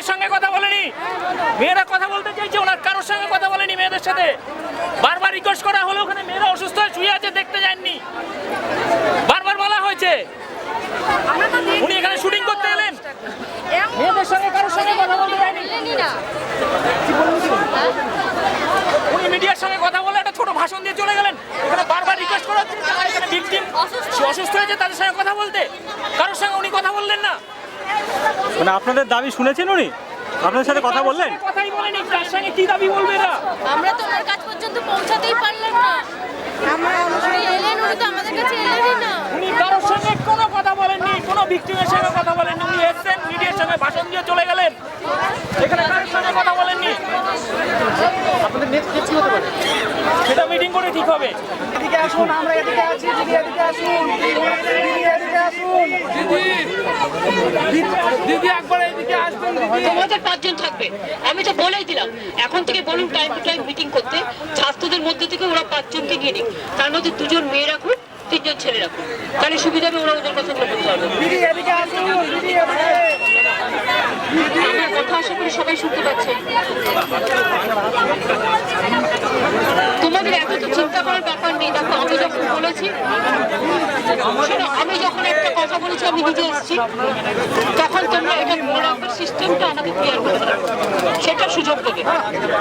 মেয়েদের সঙ্গে কথা বলেনি? মেয়েরা কথা বলতে চাইছে, ওনার কারোর সঙ্গে কথা বলেনি মেয়েদের সাথে? বারবার রিকোয়েস্ট করা হলো, ওখানে মেয়েরা অসুস্থ হয়ে শুয়ে আছে, দেখতে যাননি বারবার বলা হয়েছে। উনি এখানে শুটিং করতে এলেন। মেয়েদের সঙ্গে কারোর সঙ্গে কথা বলতে যায়নি। উনি মিডিয়ার সঙ্গে কথা বলে একটা ছোট ভাষণ দিয়ে চলে গেলেন। এখানে বারবার রিকোয়েস্ট করা হচ্ছে এখানে অসুস্থ হয়েছে, তাদের সঙ্গে কথা বলতে। কারোর সঙ্গে উনি কথা বললেন না। মানে আপনাদের দাবি শুনেছেন উনি? আপনাদের সাথে কথা বললেন? কথাই বলেনি তার সঙ্গে কি দাবি বলবে এরা? আমরা তো ওনার কাছ পর্যন্ত পৌঁছাতেই পারলাম না। আমরা উনি এলেন উনি তো আমাদের কাছে এলেনই না। উনি কারোর সঙ্গে কোনো কথা বলেননি কোনো ভিক্টিমের সঙ্গে কথা বলেননি। উনি এসছেন মিডিয়ার সঙ্গে ভাষণ দিয়ে চলে গেলেন। এখানে কারোর সঙ্গে কথা বলেননি। আপনাদের নেট নেট কি হতে পারে। সেটা মিটিং করে ঠিক হবে। এদিকে আসুন আমরা এদিকে আছি দিদি এদিকে আসুন দিদি এদিকে আসুন দিদি একবার এদিকে আসবেন দিদি। তোমাদের পাঁচজন থাকবে। আমি তো বলেই দিলাম এখন থেকে বলুন টাইম টু টাইম মিটিং করতে ছাত্রদের মধ্যে থেকে ওরা পাঁচজনকে নিয়ে নিক। তার মধ্যে দুজন মেয়ে রাখুন তিনজন ছেলে রাখুন। তাহলে সুবিধা হবে ওরা ওদের কথাগুলো করতে পারবে। দিদি এদিকে আসুন দিদি আমার কথা আশা করি সবাই শুনতে পাচ্ছে। তোমাদের এত তো চিন্তা করার ব্যাপার নেই দেখো আমি যখন বলেছি আমি যখন একটা কথা বলেছি আমি নিজে এসেছি। তখন তোমরা এটা মনে সিস্টেমটা আমাকে ক্লিয়ার করতে হবে সেটা সুযোগ দেবে।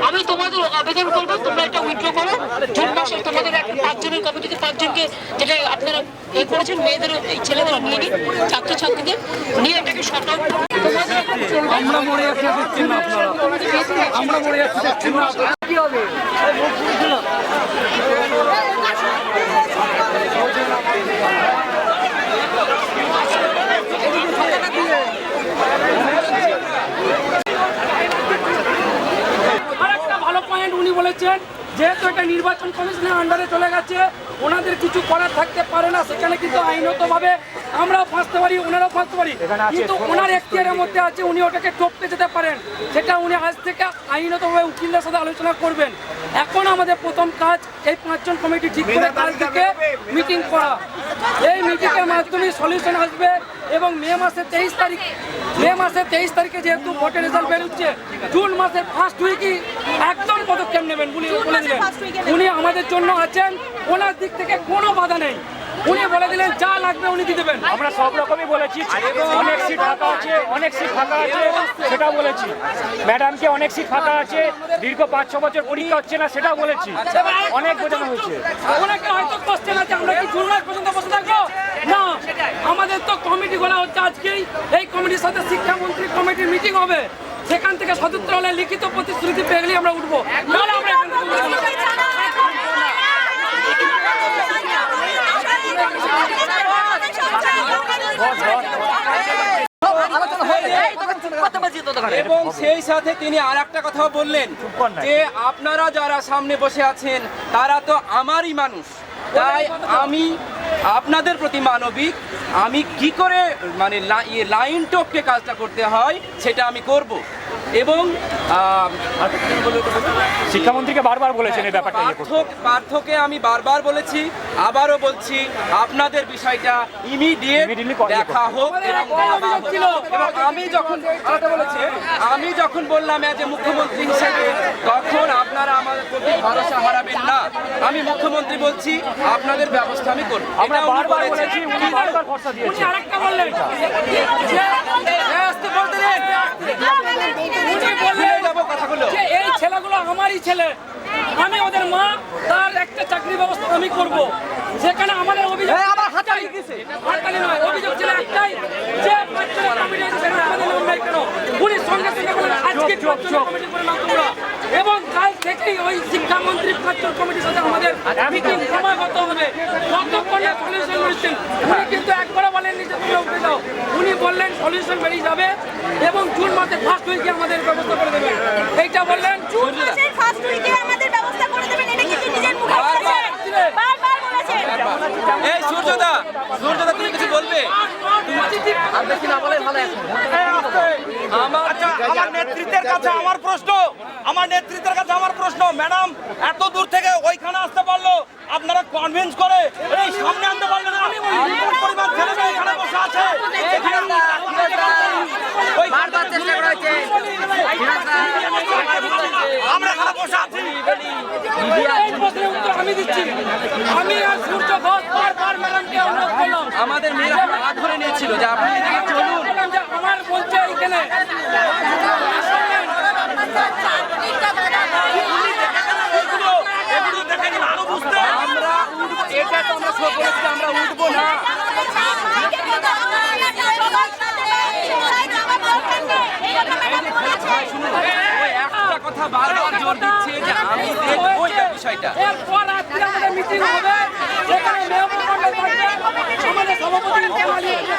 আমি তোমাদের আবেদন করব তোমরা এটা উইথড্র করো। জুন মাসে তোমাদের একটা পাঁচজনের কমিটিতে পাঁচজনকে যেটা আপনারা এ করেছেন মেয়েদের এই ছেলেদের নিয়ে নিন ছাত্রছাত্রীদের। নিয়ে এটাকে শর্ট আউট এখন আমরা মরে যাচ্ছি আমরা মরে যাচ্ছি কি হবে? উনি বলেছেন যেহেতু এটা নির্বাচন কমিশনের আন্ডারে চলে গেছে ওনাদের কিছু করার থাকতে পারে না সেখানে কিন্তু আইনতভাবে আমরাও ফাঁসতে পারি ওনারাও ফাঁসতে পারি। কিন্তু ওনার এখতিয়ারের মধ্যে আছে উনি ওটাকে টপকে যেতে পারেন। সেটা উনি আজ থেকে আইনতভাবে উকিলদের সাথে আলোচনা করবেন। এখন আমাদের প্রথম কাজ এই পাঁচজন কমিটি ঠিক করে কাল থেকে মিটিং করা। এই মিটিংয়ের মাধ্যমে সলিউশন আসবে। এবং মে মাসের তেইশ তারিখ মে মাসের তেইশ তারিখে যেহেতু ভোটের রেজাল্ট বেরোচ্ছে জুন মাসের ফার্স্ট উইকই একদম পদক্ষেপ নেবেন বলে বলে দিলেন উনি আমাদের জন্য আছেন ওনার দিক থেকে কোনো বাধা নেই। উনি বলে দিলেন যা লাগবে উনি দিয়ে দেবেন। আমরা সব রকমই বলেছি অনেক সিট ফাঁকা আছে অনেক সিট ফাঁকা আছে সেটা বলেছি। ম্যাডামকে অনেক সিট ফাঁকা আছে দীর্ঘ পাঁচ ছ বছর পরীক্ষা হচ্ছে না সেটা বলেছি। অনেক বোঝানো হয়েছে। অনেকে হয়তো কোশ্চেন আছে আমরা কি জুন মাস পর্যন্ত বসে থাকব না আমাদের তো কমিটি করা হচ্ছে আজকেই। এই কমিটির সাথে শিক্ষামন্ত্রী কমিটির মিটিং হবে। সেখান থেকে সদুত্তর হলে লিখিত প্রতিশ্রুতি পেয়ে আমরা উঠবো। এবং সেই সাথে তিনি আর একটা কথাও বললেন যে আপনারা যারা সামনে বসে আছেন, তারা তো আমারই মানুষ। তাই আমি আপনাদের প্রতি মানবিক, আমি কি করে মানে লা- ইয়ে লাইন টপকে কাজটা করতে হয়, সেটা আমি করব। এবং শিক্ষামন্ত্রীকে বারবার বলেছেন এই ব্যাপারটা ইয়ে পার্থকে আমি বারবার বলেছি আবারও বলছি আপনাদের বিষয়টা ইমিডিয়েট দেখা হোক আমি যখন বলেছি আমি যখন বললাম যে মুখ্যমন্ত্রী হিসেবে তখন আপনারা আমাদের প্রতি ভরসা হারাবেন না। আমি মুখ্যমন্ত্রী বলছি আপনাদের ব্যবস্থা আমি করব। আমরা উনি বারবার বলেছি উনি বারবার ভরসা দিয়েছেন। আরেকটা বললেন যে হ্যাঁ, আসতে বলতে দেন। উনি বললেন ভুলে যাব কথাগুলো যে এই ছেলেগুলো আমারই ছেলে। আমি ওদের মা তার একটা চাকরি ব্যবস্থা আমি করব। সেখানে আমাদের অভিযোগ আমার হাতালি হাতালি নয় অভিযোগ ছিল একটাই যে বাচ্চারা কমিটি আছে সেখানে আমাদের নাম নাই কেন উনি সঙ্গে সঙ্গে বলেন আজকে কমিটি করে নাও তোমরা। এবং কাল থেকেই ওই শিক্ষামন্ত্রী পাঁচজন কমিটির সাথে আমাদের মিটিং ক্রমাগত হবে। যতক্ষণ সলিউশন করেছেন উনি কিন্তু একবারও বলেননি যে তোমরা উঠে যাও। উনি বললেন সলিউশন বেরিয়ে যাবে এবং জুন মাসে ফার্স্ট উইকে আমাদের ব্যবস্থা করে দেবেন এইটা বললেন। জুন মাসের ফার্স্ট আমাদের ব্যবস্থা করে দেবেন এটা কিন্তু নিজের মুখে বারবার। বলেছেন। এই সূর্যদা সূর্যদা তুমি কিছু বলবে? আমরা কি না বলে ভালো আমার আচ্ছা আমার নেতৃত্বের কাছে আমার প্রশ্ন আমার নেতৃত্বের কাছে আমার প্রশ্ন। ম্যাডাম এত দূর থেকে ওইখানে আসতে পারল আপনারা কনভিন্স করে এই সামনে আনতে বিপুল পরিমাণ ছেলে মেয়ে এখানে বসে আছে এখানে ওই- বারবার চেষ্টা করা হয়েছে খালি মিডিয়ায় এই প্রশ্নের উত্তর আমি দিচ্ছি। আমি আর সূর্য ঘোষ বারবার ম্যাডামকে অনুরোধ করলাম। আমাদের মেয়েরা হাত ধরে নিয়েছিল যে আপনি এদিকে চলুন। আমার বলছে বুঝতে আমরা উঠবো। এটা তো আমরা সব বলেছি আমরা উঠবো না। একটা কথা বারবার জোর দিচ্ছে যে আমি দেখব এটা বিষয়টা এরপর আজকে আমাদের মিটিং হবে থাকবে আমাদের সভাপতি